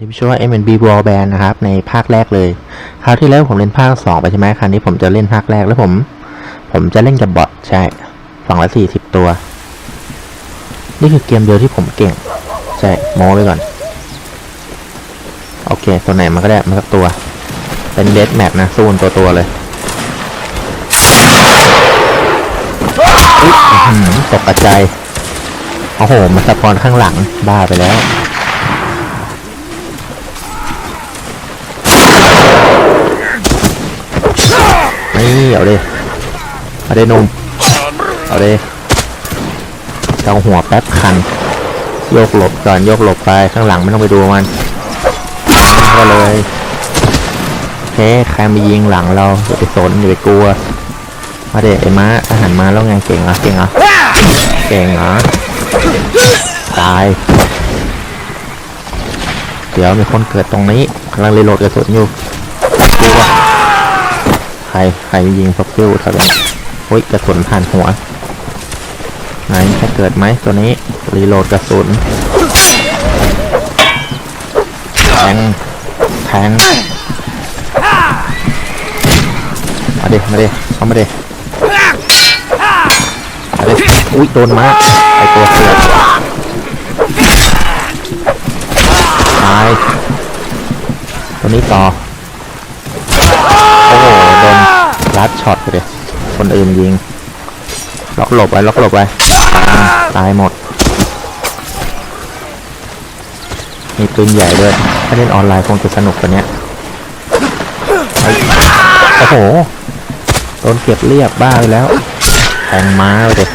ที่ชื่อว่า MNB Wall Band นะครับ ในภาคแรกเลย คราวที่แล้วผมเล่นภาคสองไปใช่ไหมคราวนี้ผมจะเล่นภาคแรกแล้วผม ผมจะเล่นกับบอทใช่ฝั่งละสี่สิบตัว นี่คือเกมเดียวที่ผมเก่ง ใช่โม้ไว้ก่อน โอเค ตัวไหนมันก็ได้มาสักตัว เป็นเดสแมทนะสู้นตัวตัวเลยตกกระจายโอ้โห มันสปอนข้างหลัง บ้าไปแล้ว นี่ เอาดิเอาดิหนุ่มเอาดิเกาหัวแป๊บคัน โยกหลบก่อนโยกหลบไปข้างหลังไม่ต้องไปดูมันก็เลยโอเคใครมายิงหลังเราอย่าไปสนอย่าไปกลัวมาเด็ไอ้ม้าทหารมาแล้วไงเก่งเหรอเก่งเหรอเก่งเหรอตาย เดี๋ยวมีคนเกิดตรงนี้กำลังรีโหลดกระสุนอยู่ ใครใครยิงฟอกซิลเท่าไหร่โอ้ยกระสุนผ่านหัวไหนจะเกิดไหมตัวนี้รีโหลดกระสุนแทงแทงมาเด็มาเด็เข้ามาเด็มาเด็อุ้ยโดนมาไอตัวเสือตายตัวนี้ต่อ ลัดช็อตไปเลยคนอื่นยิง ล็อกหลบไว้ล็อกหลบไว้ตายหมด มีปืนใหญ่ด้วย ถ้าเล่นออนไลน์คงจะสนุกกว่านี้โอ้โหโดนเก็บเรียบบ้าไปแล้วแทงม้าไปเลย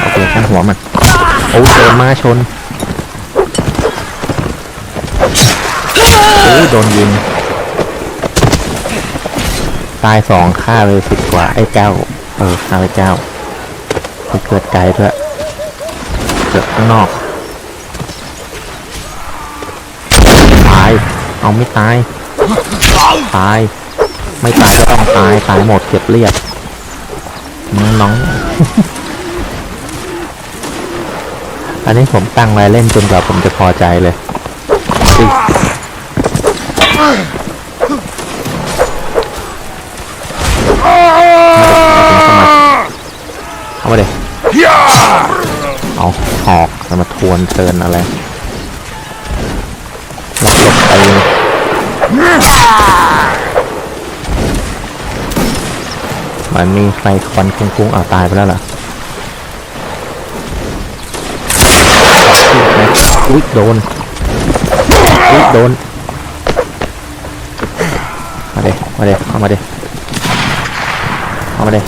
โอเคช่างหัวมัน โอ้โดนม้าชน อ้โดนยิง ตายสองฆ่าไปสิบกว่าไอ้เจ้า เออฆ่าไปเจ้าไปเกิดไกลด้วยเกิดข้างนอก ตาย เอาไม่ตาย ตาย ไม่ตายก็ต้องตาย ตายหมดเก็บเรียบน้องๆอันนี้ผมตั้งไว้เล่นจนกว่าผมจะพอใจเลย เข้ามาเด็เอาหอกจะมาทวนเชิญอะไรแล้วหลบไปมันมีไฟควันคุ้งๆเอาตายไปแล้วเหรออุ๊ยโดนอุ๊ยโดน มาเดเข้ามาเด็เข้ามาเด็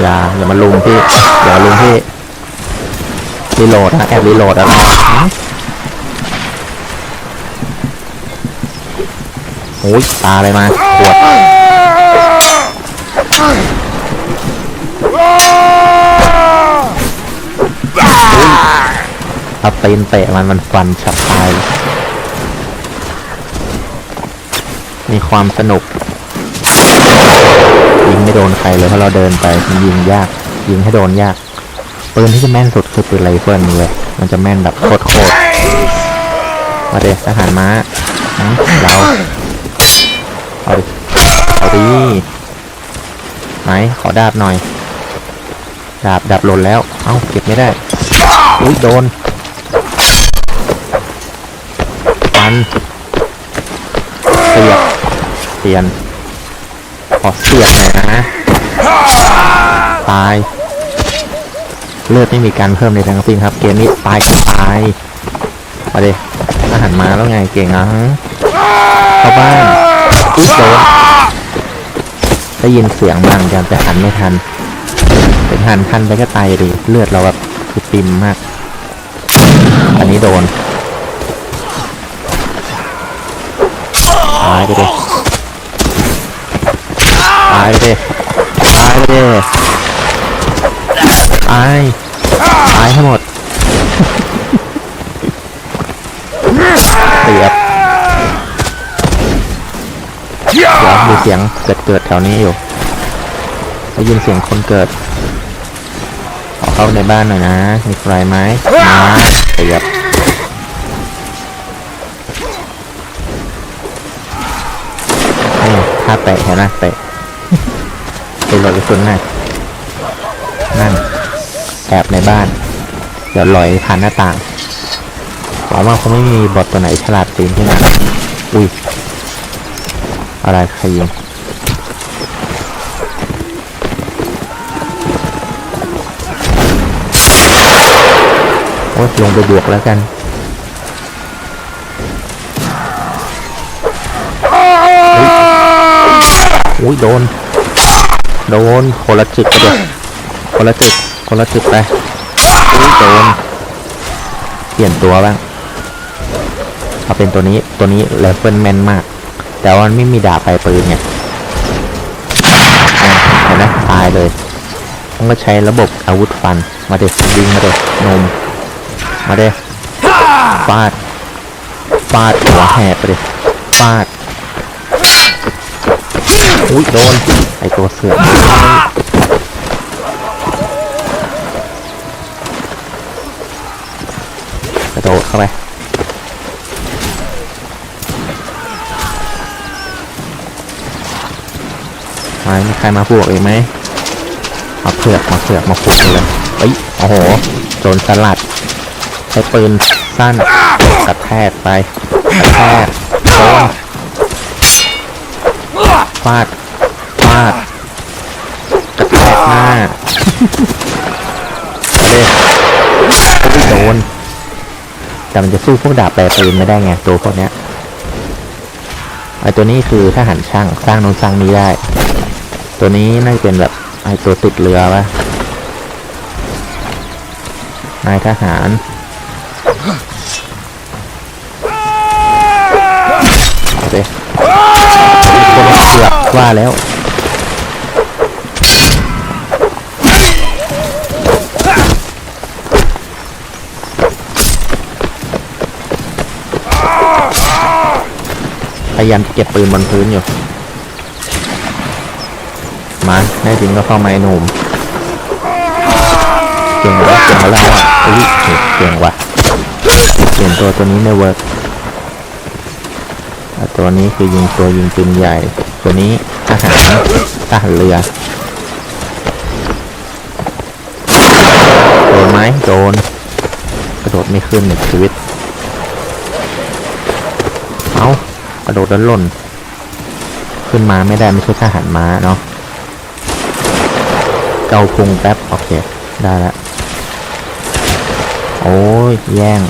อย่าอย่ามาลุมพี่อย่าลุมพี่รีโหลดนะแอบรีโหลดอะโอ้ยตาอะไรมาปวดเอาตีนเตะมันมันฟันฉับตายเลย มีความสนุก ยิงไม่โดนใครเลยเพราะเราเดินไปมันยิงยาก ยิงให้โดนยากปืนที่จะแม่นสุดคือปืนไรเฟิลเลยมันจะแม่นแบบโคตรโคตรมาเดทหารม้าเราเอาดิเอาดิไหนขอดาบหน่อย ดาบดาบหล่นแล้ว เอ้าเก็บไม่ได้อุ้ยโดนฟัน เปลี่ยน ขอเสียบหน่อยนะ ตาย เลือดไม่มีการเพิ่มในทั้งสิ้นครับ เกมนี้ตายก็ตาย มาเดอาหารมาแล้วไงเก่งอะเข้าบ้านอุ๊ยโดนได้ยินเสียงบ้างกันแต่หันไม่ทันเป็นหันทันไปก็ตายดิเลือดเราแบบคือปิมมาก อันนี้โดนตายไปดิตายไปดิตายไปดิตายตายให้หมดเสียบเดี๋ยวมีเสียงเกิดเกิดแถวนี้อยู่ได้ยินเสียงคนเกิดอเข้าในบ้านหน่อยนะ มีใครไหมมาเสียบนี่ถ้าแตะเห็นไหมเตะ เป็นรถกระสุนน่ะนั่นแอบในบ้าน เดี๋ยวลอยผ่านหน้าต่างหวังว่าคงไม่มีบอทตัวไหนฉลาดตีนขึ้นมาอุ้ยอะไรใครยิงโอ้ยลงไปบวกแล้วกัน อุ้ยโดน โดนคนละจึกไปเดียวคนละจึกคนละจึกไปอุ้ยโดน เปลี่ยนตัวบ้างเอาเป็นตัวนี้ตัวนี้แรฟเฟิลแมนมาก แต่ว่ามันไม่มีดาบไปปืนไงอะเห็นไหมตายเลยต้องก็ใช้ระบบอาวุธฟัน มาเด็ยิงมาเด็นม มาเด็ฟาดฟาดหัวแหบไปเด็ฟาด อุ้ยโดน ไอตัวเสือกกระโดดเข้าไปมามีใครมาบวกอีกไหมมาเผือกมาเผือกมาขุดเลยเฮ้ย โอ้โห โจรสลัด ใช้ปืนสั้นกระแทกไปกระแทกโดน ฟาด ฟาด กระแทกหน้าเลยไม่โดน แต่มันจะสู้พวกดาบแปรปืนไม่ได้ไงตัวพวกเนี้ยไอตัวนี้คือทหารช่างสร้างโนนสร้างนี้ได้ ตัวนี้น่าจะเป็นแบบไอตัวติดเรือวะนายทหารเอ เกือกว่าแล้วพยายามเก็บปืนบนพื้นอยู่ มาแน่จริงก็เข้ามาไอ้หนุ่มเก่งวะเก่งกว่าเราอะอุ้ยเก่งว่ะเปลี่ยนตัวตัวนี้ไม่เวิร์กอ่ตัวนี้คือยิงตัวยิงปืนใหญ่ ตัวนี้ทหารทหารเรือโดนไหมโดนกระโดดไม่ขึ้นหนึ่งชีวิต เอากระโดดแล้วหล่น ขึ้นมาไม่ได้ไม่ใช่ทหารม้าเนาะเกาพุงแป๊บ โอเค ได้แล้วโอ้ย แย่ง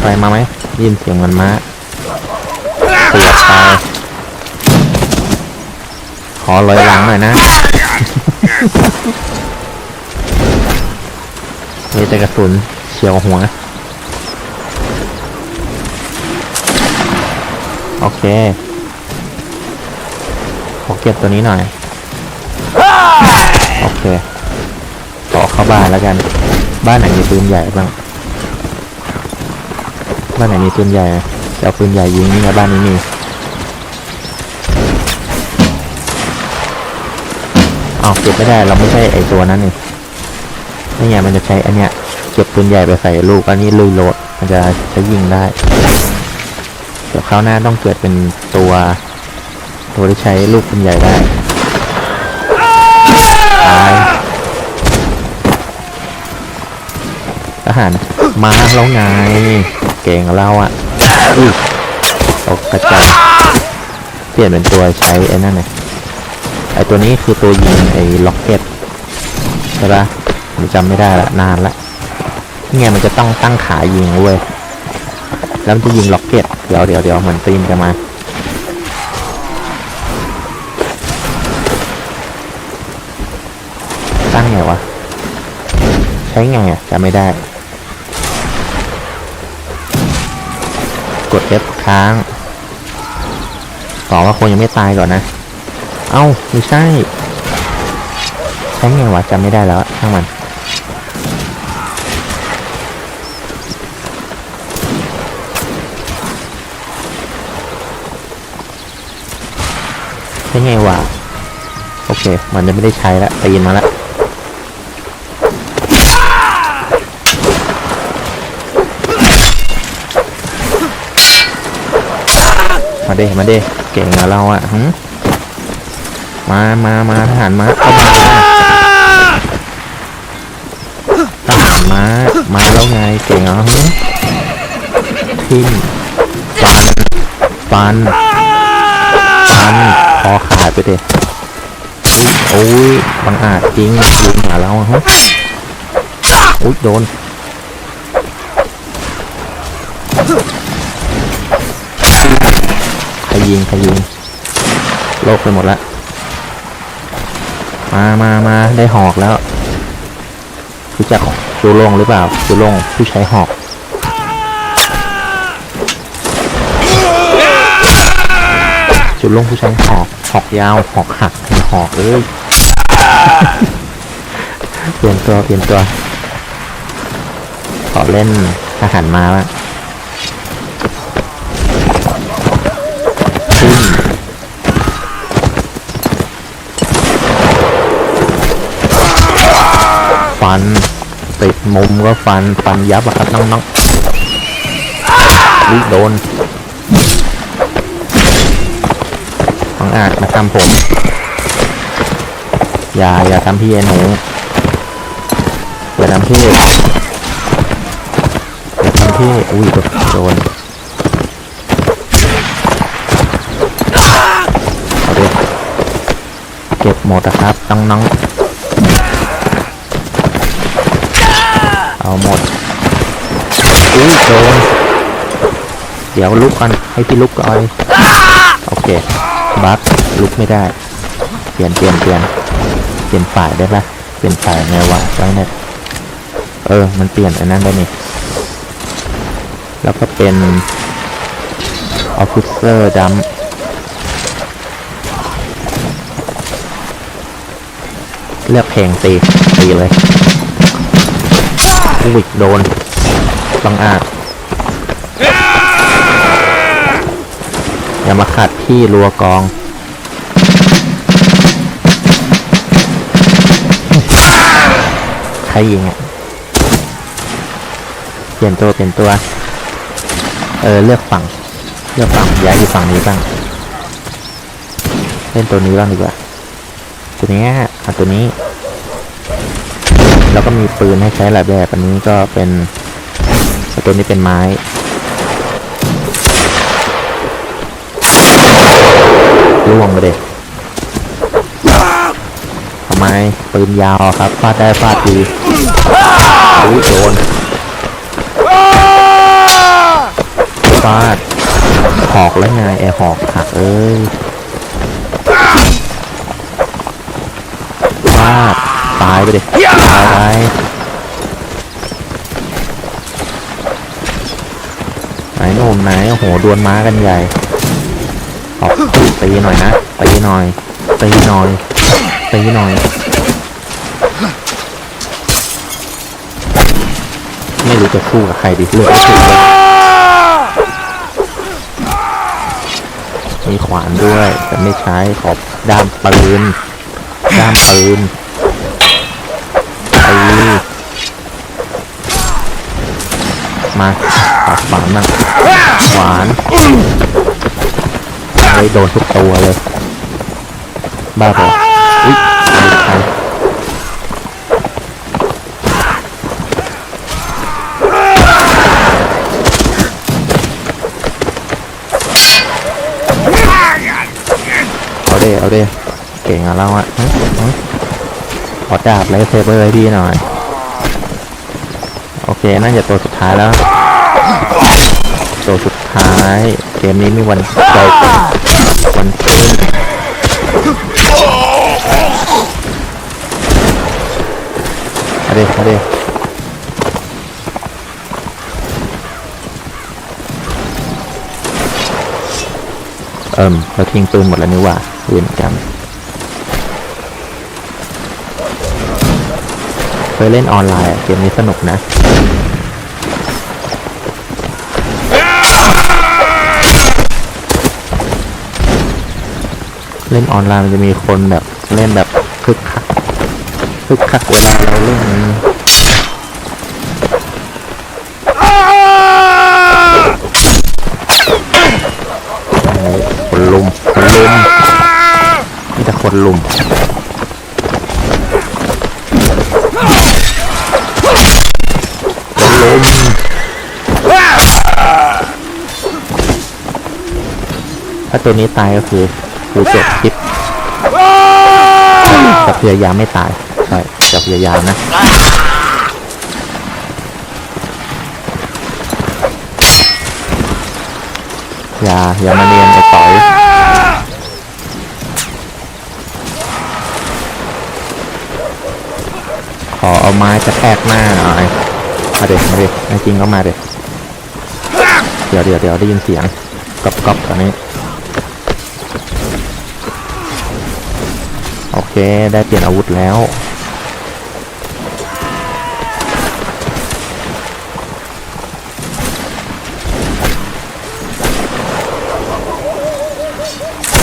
ใครมาไหมได้ยินเสียงมันม้าเสียบตายขอลอยหลังหน่อยนะมีแต่กระสุนเฉียวหัว โอเคขอเก็บตัวนี้หน่อย โอเคต่อเข้าบ้านแล้วกัน บ้านไหนมีปืนใหญ่บ้าง บ้านไหนมีปืนใหญ่จะเอาปืนใหญ่ยิงนี่ไงบ้านนี้มีเอาเก็บไม่ได้เราไม่ใช่ไอตัวนั้นนี่นี่ไงมันจะใช้อันเนี้ยเก็บปืนใหญ่ไปใส่ลูกอันนี้ลุยโหลด มันจะใช้ยิงได้เดี๋ยวคราวหน้าต้องเกิดเป็นตัวตัวที่ใช้ลูกปืนใหญ่ได้ตายทหารมาแล้วไง เก่งเราอะอุ้ยตกกระจายเปลี่ยนเป็นตัวใช้ไอ้นั่นไงไอ้ตัวนี้คือตัวยิงไอ้ล็อกเก็ตใช่ปะผมจำไม่ได้ละนานละเนี่ยมันจะต้องตั้งขายิงเว้ยแล้วมันจะยิงล็อกเก็ตเดี๋ยวเดี๋ยวเดี๋ยวเหมือนตีนจะมาตั้งไงวะ ใช้ไงอะจำไม่ได้ กด F ค้างบอว่าคนยังไม่ตายก่อนนะ เอ้า ไม่ใช่ใช้ไงวะจำไม่ได้แล้วอะช่างมันได้ไงวะ โอเค มันจะไม่ได้ใช้แล้วตีนมาแล้ว มาเด้มาเด้เก่งนะเราอะหึมามามาทหารมาเข้ามาทหารมามาแล้วไงเก่งเหรอหึทิ่มฟันฟันฟันคอขาดไปเด็โอ้ยบังอาจจริงยิงหาเราอะฮะอุ้ยโดน ยิงใครยิงโลกไปหมดล้วมามามาได้หอกแล้วรู้จักจูโล่งหรือเปล่าจูโล่งผู้ใช้หอกจูโล่งผู้ใช้หอกหอกยาวหอกหักไอ้หอกเอ้ยเปลี่ยนตัวเปลี่ยนตัวขอเล่นทหารมาละ ฟัน ติดมุมก็ฟัน ฟันยับอะครับน้องๆวิโดนฟังอาจมาทำผม อย่า อย่าทำพี่ไอ้หนูอย่าทำพี่อย่าทำพี่อุ้ยโดนเอาดิเก็บหมดนะครับน้องน้องๆ มดอุ้ยโดนเดี๋ยวลุกก่อนให้พี่ลุกก่อนโอเคบักลุกไม่ได้ เปลี่ยนเปลี่ยนเปลี่ยนเปลี่ยนฝ่ายได้ปะเปลี่ยนฝ่ายไงวะไว้เนี่ยเออ มันเปลี่ยนอันนั้นได้นี่แล้วก็เป็น officer ดัมเลือกเพลงตีตีเลย อุ้ยโดนบังอาจอย่ามาขัดที่รัวกองใครยิงอะเปลี่ยนตัวเปลี่ยนตัว เออเลือกฝั่ง เลือกฝั่งย้ายอยู่ฝั่งนี้บ้างเล่นตัวนี้บ้างดีกว่าตัวเนี้ยเอาตัวนี้ แล้วก็มีปืนให้ใช้หลายแบบ อันนี้ก็เป็นตัวนี้เป็นไม้ล่วงไปเด็ทำไมปืนยาวครับฟาดได้ฟาดดีอุ้ยโดนฟาดหอกแล้วไงแอร์หอกหักเอ้ยายไปดิตายไปไหนหนุ่มไหนโอ้โหดวลม้ากันใหญ่ออกตีหน่อยนะตีหน่อยตีหน่อยตีหน่อยไม่รู้จะสู้กับใครดีเลือกไม่ถูกเลยมีขวานด้วย แต่ไม่ใช้ขอบด้ามปืนด้ามปืน มาขอขวานบ้างขวานเลยโดนทุกตัวเลย บ้าบออุ๊ยใช่เอาเด้เอาเด้เก่งอะเราอะขอดาบไลเซเบอร์ให้พี่หน่อย โอเค น่าจะตัวสุด ท้ายแล้วตัวสุดท้าย เกมนี้ไมีวันจบวันสิ้นเอาดิเอาดิเอิ่มเราทิ้งปืนหมดแล้วนี่หว่าปืนจำเคยเล่นออนไลน์เกมนี้สนุกนะ เล่นออนไลน์มันจะมีคนแบบเล่นแบบคึกคักคึกคักเวลาเราเล่นนี้คนลุมคนลุมนี่แต่คนลุมคนลุมถ้าตัวนี้ตายก็คือ กูจบคลิปแต่พยายามไม่ตายใช่จะพยายามนะอย่าอย่ามาเนียนกับต่อยขอเอาไม้กระแทกหน้าหน่อยมาเด็มาเด็ไม่จริงก็มาเด็เดี๋ยวเดี๋ยวเดี๋ยวได้ยินเสียงกรอบกรอบตอนนี้ ได้เปลี่ยนอาวุธแล้ว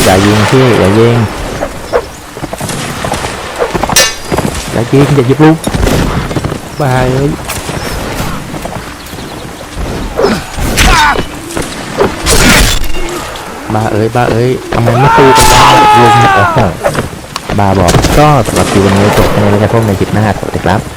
อย่ายิงพี่อย่ายิงอย่ายิงอย่าหยิบลูกบายเอ้ยบ้าเอ้ยบ้าเอ้ยทำไมไม่สู้กันล่ะลุงโอ้โห บ้าบอกก็สำหรับคลิปวันนี้จบแค่นี้แล้วจะพบในคลิปหน้าสวัสดีครับ